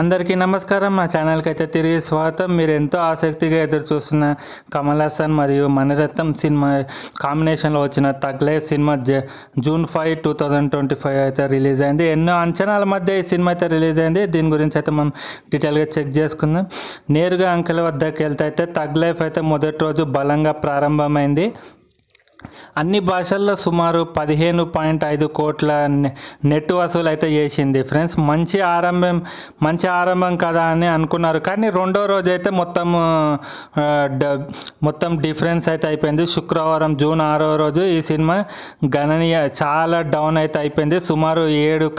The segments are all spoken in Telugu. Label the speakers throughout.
Speaker 1: అందరికీ నమస్కారం. మా ఛానల్కి అయితే తిరిగి స్వాగతం. మీరు ఎంతో ఆసక్తిగా ఎదురు చూస్తున్న కమల్ హాసన్ మరియు మణిరత్నం సినిమా కాంబినేషన్లో వచ్చిన Thug Life cinema June five two thousand twenty five అయితే రిలీజ్ అయింది. ఎన్నో అంచనాల మధ్య ఈ సినిమా అయితే రిలీజ్ అయింది. దీని గురించి అయితే మనం డీటెయిల్గా చెక్ చేసుకుందాం. నేరుగా అంకెల వద్దకు వెళ్తే అయితే తగ్లైఫ్ అయితే మొదటి రోజు బలంగా ప్రారంభమైంది. అన్ని భాషల్లో సుమారు పదిహేను పాయింట్ ఐదు కోట్ల నెట్ వసూలు అయితే చేసింది. ఫ్రెండ్స్ మంచి ఆరంభం మంచి ఆరంభం కదా అని అనుకున్నారు. కానీ రెండో రోజు అయితే మొత్తం డ- మొత్తం డిఫరెన్స్ అయితే అయిపోయింది. శుక్రవారం జూన్ ఆరో రోజు ఈ సినిమా గణనీయ చాలా డౌన్ అయితే అయిపోయింది. సుమారు ఏడు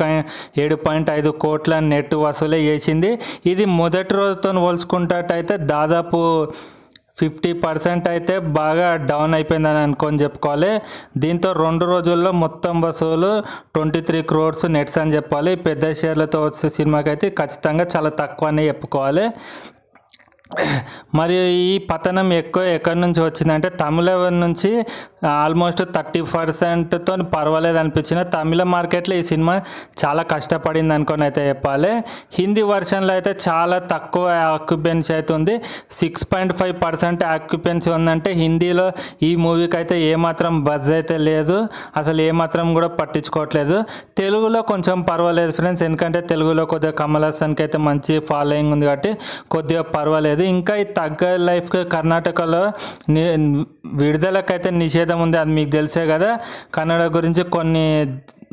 Speaker 1: ఏడు పాయింట్ ఐదు కోట్ల నెట్ వసూలే చేసింది. ఇది మొదటి రోజుతో పోల్చుకుంటే దాదాపు ఫిఫ్టీ పర్సెంట్ అయితే బాగా డౌన్ అయిపోయిందని అనుకొని చెప్పుకోవాలి. దీంతో రెండు రోజుల్లో మొత్తం వసూలు ట్వంటీ త్రీ క్రోర్స్ నెట్స్ అని చెప్పాలి. పెద్ద షేర్లతో వచ్చే సినిమాకి అయితే ఖచ్చితంగా చాలా తక్కువ అని చెప్పుకోవాలి. మరియు ఈ పతనం ఎక్కువ ఎక్కడి నుంచి వచ్చిందంటే తమిళ నుంచి ఆల్మోస్ట్ థర్టీ పర్సెంట్తో పర్వాలేదు అనిపించిన తమిళ మార్కెట్లో ఈ సినిమా చాలా కష్టపడింది అనుకొని అయితే చెప్పాలి. హిందీ వర్షన్లో అయితే చాలా తక్కువ ఆక్యుపెన్సీ అయితే ఉంది. Six point five percent occupancy ఉందంటే హిందీలో ఈ మూవీకి అయితే ఏమాత్రం బజ్ అయితే లేదు. అసలు ఏమాత్రం కూడా పట్టించుకోవట్లేదు. తెలుగులో కొంచెం పర్వాలేదు ఫ్రెండ్స్ ఎందుకంటే తెలుగులో కొద్దిగా కమల్ హాసన్కి అయితే మంచి ఫాలోయింగ్ ఉంది కాబట్టి కొద్దిగా పర్వాలేదు. ఇంకా ఈ తగ్గ లైఫ్కి కర్ణాటకలో విడుదలకైతే నిషేధం ఉంది అది మీకు తెలిసే కదా. కన్నడ గురించి కొన్ని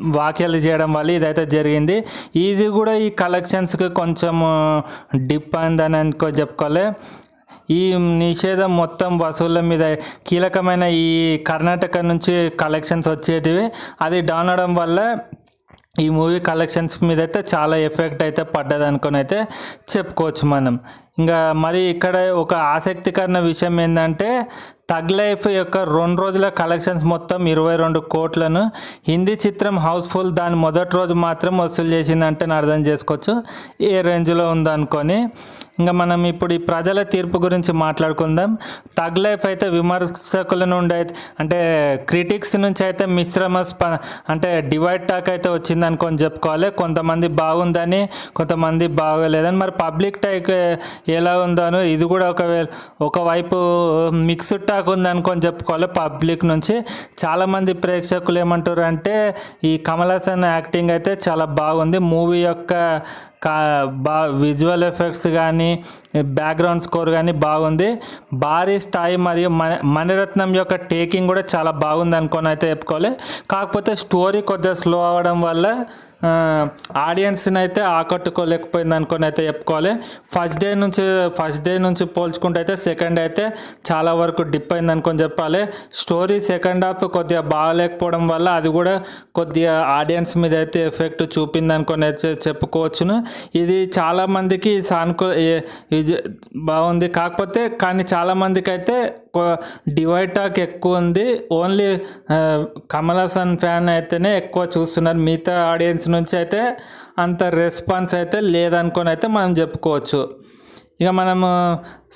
Speaker 1: వ్యాఖ్యలు చేయడం వల్ల ఇదైతే జరిగింది. ఇది కూడా ఈ కలెక్షన్స్కి కొంచెం డిప్ అయిందని అనుకో చెప్పుకోవాలి. ఈ నిషేధం మొత్తం వసూళ్ళ మీద కీలకమైన ఈ కర్ణాటక నుంచి కలెక్షన్స్ వచ్చేటివి. అది డౌన్ అవడం వల్ల ఈ మూవీ కలెక్షన్స్ మీద అయితే చాలా ఎఫెక్ట్ అయితే పడ్డది అనుకొని అయితే చెప్పుకోవచ్చు మనం. ఇంకా మరి ఇక్కడ ఒక ఆసక్తికరమైన విషయం ఏంటంటే తగ్ లైఫ్ యొక్క రెండు రోజుల కలెక్షన్స్ మొత్తం ఇరవై రెండు కోట్లను హిందీ చిత్రం హౌస్ఫుల్ దాని మొదటి రోజు మాత్రం వసూలు చేసిందంటే నేను అర్థం చేసుకోవచ్చు. ఏ రేంజ్లో ఉందనుకొని. ఇంకా మనం ఇప్పుడు ఈ ప్రజల తీర్పు గురించి మాట్లాడుకుందాం. తగ్ లైఫ్ అయితే విమర్శకుల నుండి అయితే అంటే క్రిటిక్స్ నుంచి అయితే మిశ్రమ స్ప అంటే డివైడ్ టాక్ అయితే వచ్చింది అనుకొని చెప్పుకోవాలి. కొంతమంది బాగుందని కొంతమంది బాగోలేదని. మరి పబ్లిక్ టైక్ ఎలా ఉందనో ఇది కూడా ఒకవేళ ఒకవైపు మిక్స్డ్ టాక్ ఉంది అనుకొని చెప్పుకోవాలి. పబ్లిక్ నుంచి చాలామంది ప్రేక్షకులు ఏమంటారు అంటే ఈ కమలాసన్ యాక్టింగ్ అయితే చాలా బాగుంది. మూవీ యొక్క కా బా విజువల్ ఎఫెక్ట్స్ కానీ బ్యాక్గ్రౌండ్ స్కోర్ కానీ బాగుంది. భారీ స్థాయి మరియు మన మణిరత్నం యొక్క టేకింగ్ కూడా చాలా బాగుంది అనుకొని అయితే చెప్పుకోవాలి. కాకపోతే స్టోరీ కొద్దిగా స్లో అవ్వడం వల్ల ఆడియన్స్ని అయితే ఆకట్టుకోలేకపోయింది అనుకొని అయితే చెప్పుకోవాలి. ఫస్ట్ డే నుంచి ఫస్ట్ డే నుంచి పోల్చుకుంటే అయితే సెకండ్ అయితే చాలా వరకు డిప్ అయింది అనుకొని చెప్పాలి. స్టోరీ సెకండ్ హాఫ్ కొద్దిగా బాగాలేకపోవడం వల్ల అది కూడా కొద్దిగా ఆడియన్స్ మీద అయితే ఎఫెక్ట్ చూపింది అనుకొని అయితే చెప్పుకోవచ్చును. ఇది చాలామందికి సానుకూల ఇది బాగుంది. కాకపోతే కానీ చాలామందికి అయితే డివైడ్ టాక్ ఎక్కువ ఉంది. ఓన్లీ కమల్ హాసన్ ఫ్యాన్ అయితేనే ఎక్కువ చూస్తున్నారు. మిగతా ఆడియన్స్ నుంచి అయితే అంత రెస్పాన్స్ అయితే లేదనుకొని అయితే మనం చెప్పుకోవచ్చు. ఇక మనము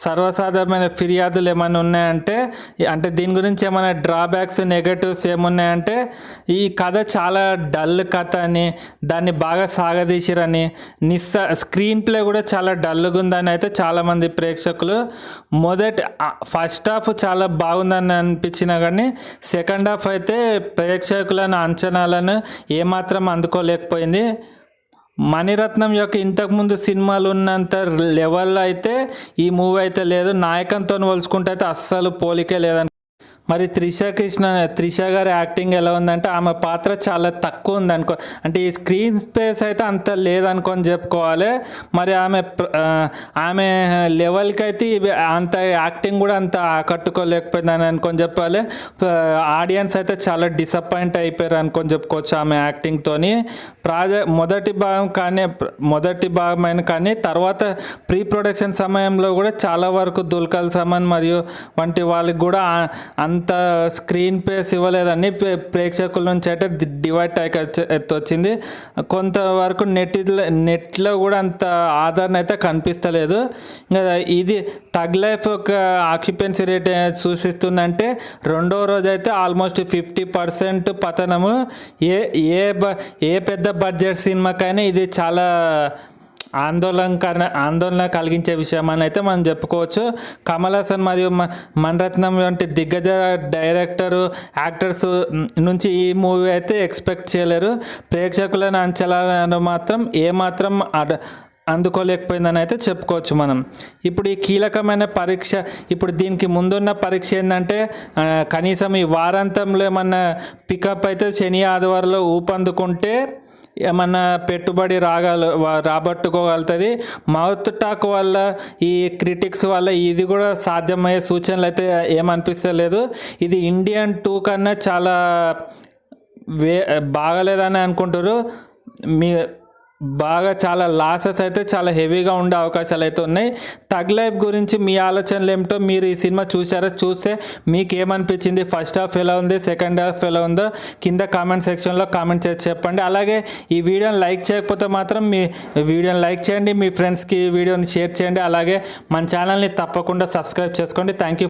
Speaker 1: సర్వసాధారణమైన ఫిర్యాదులు ఏమైనా ఉన్నాయంటే అంటే దీని గురించి ఏమైనా డ్రాబ్యాక్స్ నెగటివ్స్ ఏమున్నాయంటే ఈ కథ చాలా డల్ కథ అని దాన్ని బాగా సాగదీసిరని నిస్స స్క్రీన్ ప్లే కూడా చాలా డల్గా ఉందని అయితే చాలామంది ప్రేక్షకులు మొదటి ఫస్ట్ హాఫ్ చాలా బాగుందని అనిపించినా కానీ సెకండ్ హాఫ్ అయితే ప్రేక్షకులను అంచనాలను ఏమాత్రం అందుకోలేకపోయింది. మణిరత్నం యొక్క ఇంతకుముందు సినిమాలు ఉన్నంత లెవెల్లో అయితే ఈ మూవీ అయితే లేదు. నాయకంతో పోల్చుకుంటే అయితే అస్సలు పోలికే లేదని మరి త్రిష కృష్ణ త్రిష గారి యాక్టింగ్ ఎలా ఉందంటే ఆమె పాత్ర చాలా తక్కువ ఉంది అనుకో అంటే ఈ స్క్రీన్ స్పేస్ అయితే అంత లేదనుకొని చెప్పుకోవాలి. మరి ఆమె ఆమె లెవెల్కి అయితే అంత యాక్టింగ్ కూడా అంత ఆకట్టుకోలేకపోయిందని అనుకొని చెప్పాలి. ఆడియన్స్ అయితే చాలా డిసప్పాయింట్ అయిపోయారు అనుకొని చెప్పుకోవచ్చు ఆమె యాక్టింగ్తోని ప్రాజె మొదటి భాగం కానీ మొదటి భాగమైన కానీ తర్వాత ప్రీ ప్రొడక్షన్ సమయంలో కూడా చాలా వరకు దుల్కల్ సమన్ మరియు వంటి వాళ్ళకి కూడా అంత అంత స్క్రీన్ పేస్ ఇవ్వలేదని ప్రేక్షకుల నుంచి అయితే డివైడ్ టైక్ అయితే వచ్చింది కొంతవరకు నెట్ నెట్లో కూడా అంత ఆదరణ అయితే కనిపిస్తలేదు. ఇంకా ఇది తగ్ లైఫ్ ఒక ఆక్యుపెన్సీ రేట్ సూచిస్తుందంటే రెండో రోజు అయితే ఆల్మోస్ట్ ఫిఫ్టీ పర్సెంట్ పతనము. ఏ ఏ బ ఏ పెద్ద బడ్జెట్ సినిమాకైనా ఇది చాలా ఆందోళన ఆందోళన కలిగించే విషయం అని అయితే మనం చెప్పుకోవచ్చు. కమల్ హాసన్ మరియు మ- వంటి దిగ్గజ డైరెక్టరు యాక్టర్స్ నుంచి ఈ మూవీ అయితే ఎక్స్పెక్ట్ చేయలేరు. ప్రేక్షకులను అంచనాలను మాత్రం ఏమాత్రం అడ అందుకోలేకపోయిందని అయితే చెప్పుకోవచ్చు మనం. ఇప్పుడు ఈ కీలకమైన పరీక్ష ఇప్పుడు దీనికి ముందున్న పరీక్ష ఏంటంటే కనీసం ఈ వారాంతంలో ఏమన్నా పికప్ అయితే శని ఆదివారంలో ఊపందుకుంటే ఏమన్నా పెట్టుబడి రాగల రాబట్టుకోగలుగుతుంది? మౌత్ టాక్ వల్ల ఈ క్రిటిక్స్ వల్ల ఇది కూడా సాధ్యమయ్యే సూచనలు అయితే ఏమనిపిస్తలేదు. ఇది ఇండియన్ టూ కన్నా చాలా వే బాగలేదని అనుకుంటారు మీ బాగా చాలా లాసెస్ అయితే చాలా హెవీగా ఉండే అవకాశాలు అయితే ఉన్నాయి. తగ్ లైఫ్ గురించి మీ ఆలోచనలు ఏమిటో మీరు ఈ సినిమా చూసారా చూస్తే మీకు ఏమనిపించింది ఫస్ట్ హాఫ్ ఎలా ఉంది? సెకండ్ హాఫ్ ఎలా ఉందో కింద కామెంట్ సెక్షన్లో కామెంట్ చేసి చెప్పండి. అలాగే ఈ వీడియోని లైక్ చేయకపోతే మాత్రం మీ వీడియోని లైక్ చేయండి. మీ ఫ్రెండ్స్కి వీడియోని షేర్ చేయండి. అలాగే మన ఛానల్ని తప్పకుండా సబ్స్క్రైబ్ చేసుకోండి. Thank you